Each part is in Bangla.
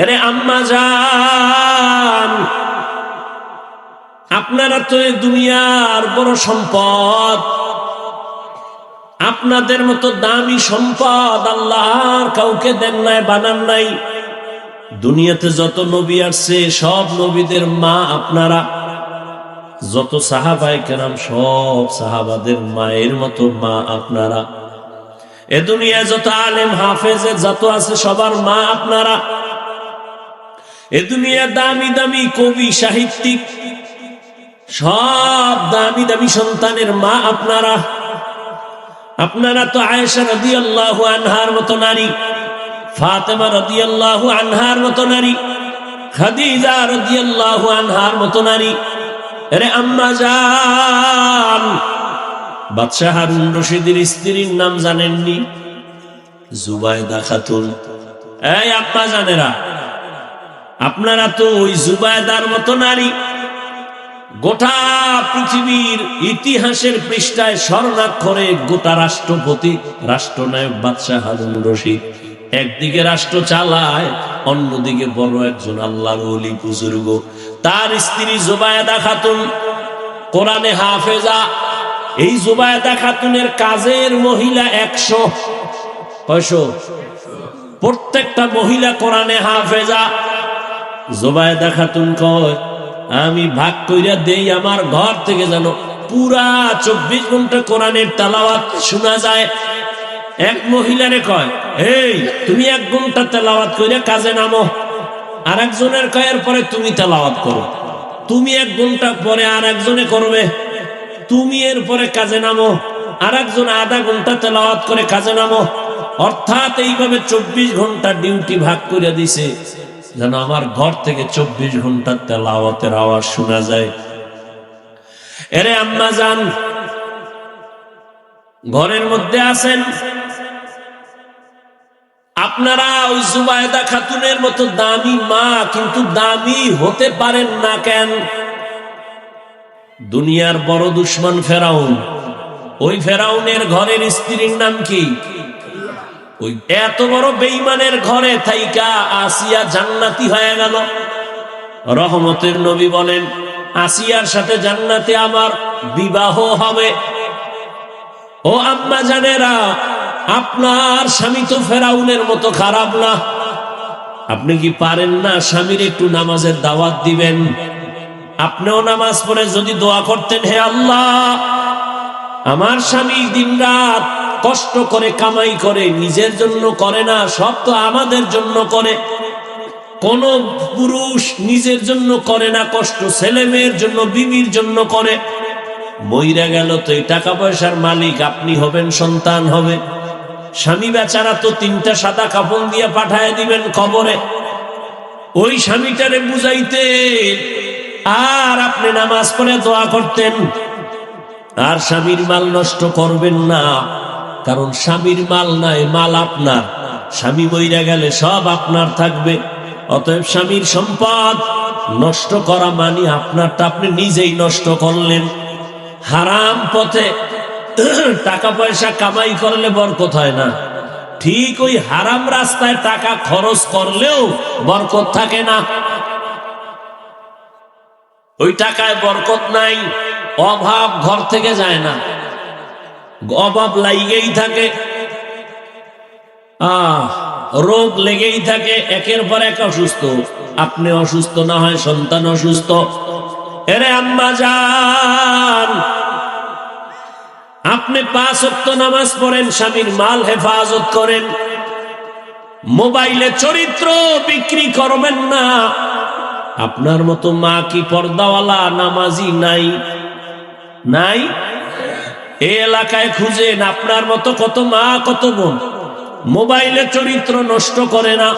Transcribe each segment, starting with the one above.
এরে আম্মা যান আপনারা তো দুনিয়ার বড় সম্পদ। আপনাদের মতো দামি সম্পদ আল্লাহর কাউকে দেন নাই, বানান নাই। দুনিয়াতে যত নবী আসছে, সব নবীদের মা আপনারা। যত সাহাবাই কেরাম, সব সাহাবাদের মায়ের মতো মা আপনারা। এ দুনিয়ায় যত আলেম, হাফেজের যত আছে, সবার মা আপনারা। এ দুনিয়া দামি দামি কবি, সাহিত্যিক, সব দামি দামি সন্তানের মা আপনারা। আপনারা তো আয়েশা রদি আল্লাহ আনহার মতো নারী, ফাতেমা রদি আল্লাহ আনহার মতো নারী, খাদিজা রদি আল্লাহ আনহার মতো নারী। আরে আম্মা যান বাদশাহ হারুন রশিদের স্ত্রীর নাম জানেননি? জুবায়দা খাতুন। এই আব্বা জানেরা আপনারা তো ওই জুবায়দার মতো নারী। গোটা পৃথিবীর ইতিহাসের পৃষ্ঠায় স্বর্ণাক্ষরে গোটা রাষ্ট্রপতি, রাষ্ট্রনায়ক বাদশাহ হারুন রশিদ। একদিকে রাষ্ট্র চালায়, অন্যদিকে বড় একজন আল্লাহর অলি বুজুর্গ। তার স্ত্রী জুবায়দা খাতুন, কোরআনে হাফেজা। এই জুবায়দা খাতুনের কাজের মহিলা একশো। কয়শো? প্রত্যেকটা মহিলা কোরআনে হাফেজা। জুবায়দা খাতুন কয়, আমি ভাগ কইরা দেই আমার ঘর থেকে যেন পুরা চব্বিশ ঘণ্টা কোরআনের তালাওয়াত শোনা যায়। এক মহিলারে কয় এই তুমি এক ঘণ্টা তেলাওয়াত কইরা কাজে নামো। আর একজনের কয়ের পরে তুমি তেলাওয়াত করো। তুমি এক ঘণ্টা পরে আর একজনে করবে। তুমি এর পরে কাজে নামো। আর একজন আধা ঘণ্টা তেলাওয়াত করে কাজে নামো। অর্থাৎ এইভাবে চব্বিশ ঘণ্টা ডিউটি ভাগ করে দিছে। যেন আমার ঘর থেকে চব্বিশ ঘণ্টা তেলাওয়াতের আওয়াজ শোনা যায়। এরে আম্মা যান ঘরের মধ্যে আছেন? আপনারা ওই জুবায়দা খাতুনের মতো দামি মা, কিন্তু দামি হতে পারেন না কেন? দুনিয়ার বড় দুশ্মন ফেরাউন। ওই ফেরাউনের ঘরের স্ত্রীর নাম কি? ওই এত বড় বেইমানের ঘরে থাইকা আসিয়া জান্নাতি হয়ে গেল। রহমতের নবী বলেন, আসিয়ার সাথে জান্নাতে আমার বিবাহ হবে। ও আম্মা জানেরা, আপনার স্বামী তো ফেরাউনের মতো খারাপ না। আপনি কি পারেন না স্বামীর একটু নামাজের দাওয়াত দিবেন? আপনিও নামাজ পড়ে যদি দোয়া করতেন, হে আল্লাহ, আমার স্বামী দিন রাত কষ্ট করে, কামাই করে, নিজের জন্য করে না, সব তো আমাদের জন্য করে। কোন পুরুষ নিজের জন্য করে না, কষ্ট ছেলে মেয়ের জন্য, বিবির জন্য করে। মইরা গেল তো এই টাকা পয়সার মালিক, আপনি হবেন, সন্তান হবে। স্বামী বেচারা তো তিনটা সাদা কাপড় দিয়ে পাঠায় দিবেন খবরে ওই স্বামীটারে বুঝাইতে আর আপনি নামাজ পড়ে দোয়া করতেন। আর স্বামীর মাল নষ্ট করবেন না। কারণ স্বামীর মাল নাই, মাল আপনার। স্বামী বইরা গেলে সব আপনার থাকবে। অতএব স্বামীর সম্পদ নষ্ট করা মানে আপনারটা আপনি নিজেই নষ্ট করলেন। হারাম পথে টাকা পয়সা কামাই করলে বরকত হয় না। ঠিক ওই হারাম রাস্তায় টাকা খরচ করলেও বরকত থাকে না। ওই টাকায় বরকত নাই, অভাব ঘর থেকে যায় না। অভাব লাইগেই থাকে। আহ, রোগ লেগেই থাকে, একের পর এক অসুস্থ। আপনি অসুস্থ না হয় সন্তান অসুস্থ। এরে আম্মা যান আপনি পাঁচ অক্ত নামাজ পড়েন, স্বামীর মাল হেফাজত করেন। মোবাইলে চরিত্র বিক্রি করবেন না। আপনার মতো মা কি পর্দাওয়ালা, নামাজি নাই? নাই? এই এলাকায় খুঁজেন, আপনার মতো কত মা, কত বোন। মোবাইলে চরিত্র নষ্ট করে না,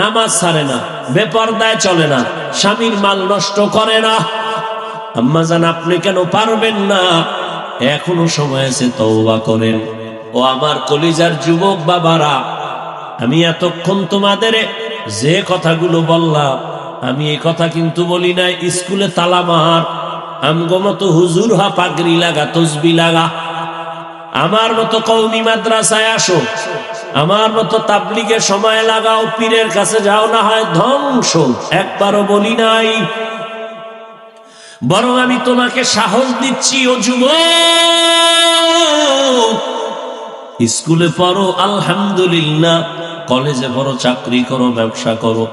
নামাজ ছাড়ে না, বেপর্দায় চলে না, স্বামীর মাল নষ্ট করে না। আম্মা জান, আপনি কেন পারবেন না? এখনও সময় আছে, তওবা করেন। ও আমার কলিজার যুবক বাবারা, আমি এতক্ষণ তোমাদের যে কথাগুলো বললাম, আমি এই কথা কিন্তু বলি না স্কুলে তালা মার, আমগো মতো হুজুর হা পাগড়ি লাগা, তসবি লাগা। আমার মতো কৌমি মাদ্রাসায় আসো। আমার মতো তাবলিগে সময় লাগাও, পীরের কাছে যাও, না হয় ধ্বংস। একবারও বলি নাই। বরং আমি তোমাকে সাহস দিচ্ছি, ও যুব স্কুলে পড়ো, আলহামদুলিল্লাহ। কলেজে পড়ো, চাকরি করো, ব্যবসা করো।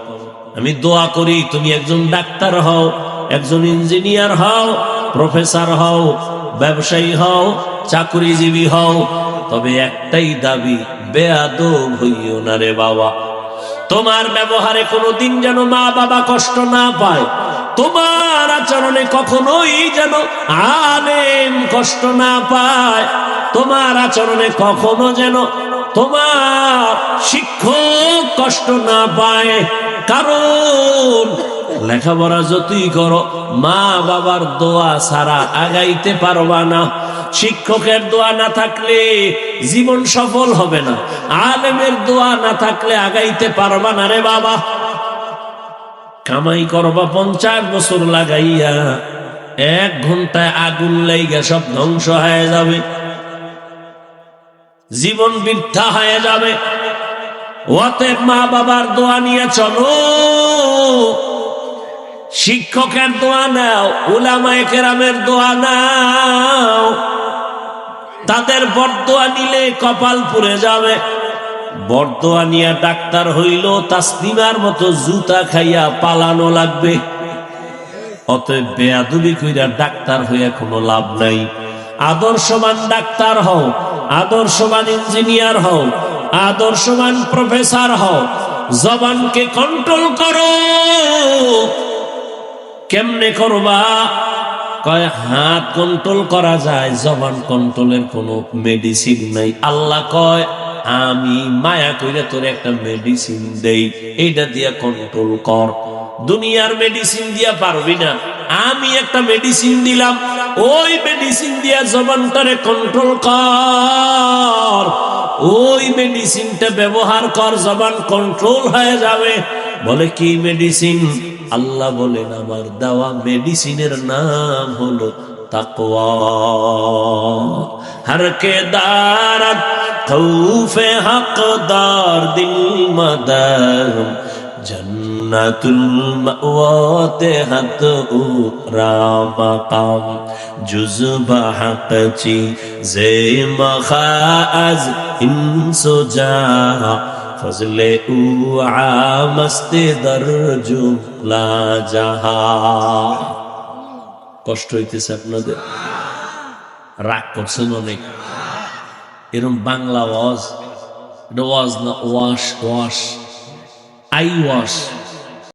আমি দোয়া করি, তুমি একজন ডাক্তার হও, একজন ইঞ্জিনিয়ার হও, প্রফেসর হও ব্যবসায়ী হও, চাকরিজীবী হও, তবে একটাই দাবি, বেয়াদব হইও না রে বাবা। তোমার ব্যবহারে কোনোদিন যেন মা বাবা কষ্ট না পায়, তোমার আচরণে কখনোই যেন আলেম কষ্ট না পায়, তোমার আচরণে কখনো যেন তোমার শিক্ষক কষ্ট না পায়, কারণ লেখাপড়া যতই করো, মা বাবার দোয়া ছাড়া আগাইতে পারবা না। শিক্ষকের দোয়া না থাকলে জীবন সফল হবে না। আলেমের দোয়া না থাকলে আগাইতে পারবা না রে বাবা। কামাই করবা পঞ্চাশ বছর লাগাইয়া, এক ঘন্টায় আগুন লাইগা সব ধ্বংস হয়ে যাবে। জীবন বৃদ্ধা হয়ে যাবে। অতএব মা বাবার দোয়া নিয়ে চলো। শিক্ষকের দোয়া নাও, উলামায়ে কেরামের দোয়া নাও। তাদের বরদোয়া নিলে কপাল পুড়ে যাবে। বরদোয়া নিয়ে ডাক্তার হইল তাসলিমার মতো জুতা খাইয়া পালানো লাগবে। অতএব বেয়াদুবি কইরা ডাক্তার হইয়া কোনো লাভ নাই। আদর্শবান ডাক্তার হও, আদর্শবান ইঞ্জিনিয়ার হও, আদর্শবান প্রফেসর হও। জবানকে কন্ট্রোল করো। কেমনে করবা? কয়, হাত কন্ট্রোল করা যায়, জবান কন্ট্রোলের কোনো মেডিসিন নাই। আল্লাহ কয়, আমি মায়া কইরা তোর একটা মেডিসিন দেই এইটা দিয়া কন্ট্রোল কর। দুনিয়ার মেডিসিন দিয়া পারবি না। আমি একটা মেডিসিন দিলাম, ওই মেডিসিন দিয়া জবানটারে কন্ট্রোল কর। ওই মেডিসিনটা ব্যবহার কর, জবান কন্ট্রোল হয়ে যাবে। বলে কি মেডিসিন আল্লাহ বলেন, আমার দেওয়া মেডিসিনের নাম হলো তাকওয়া। হাত জে মখাজ ইনসুজা ফজলে উ আমস্তে দরজু লা জাহা কষ্ট হইতেছে আপনাদের? রাগ করছেন অনেক। এরম বাংলা ওয়াজ ওয়াজ না ওয়াশ ওয়াশ, আই ওয়াশ।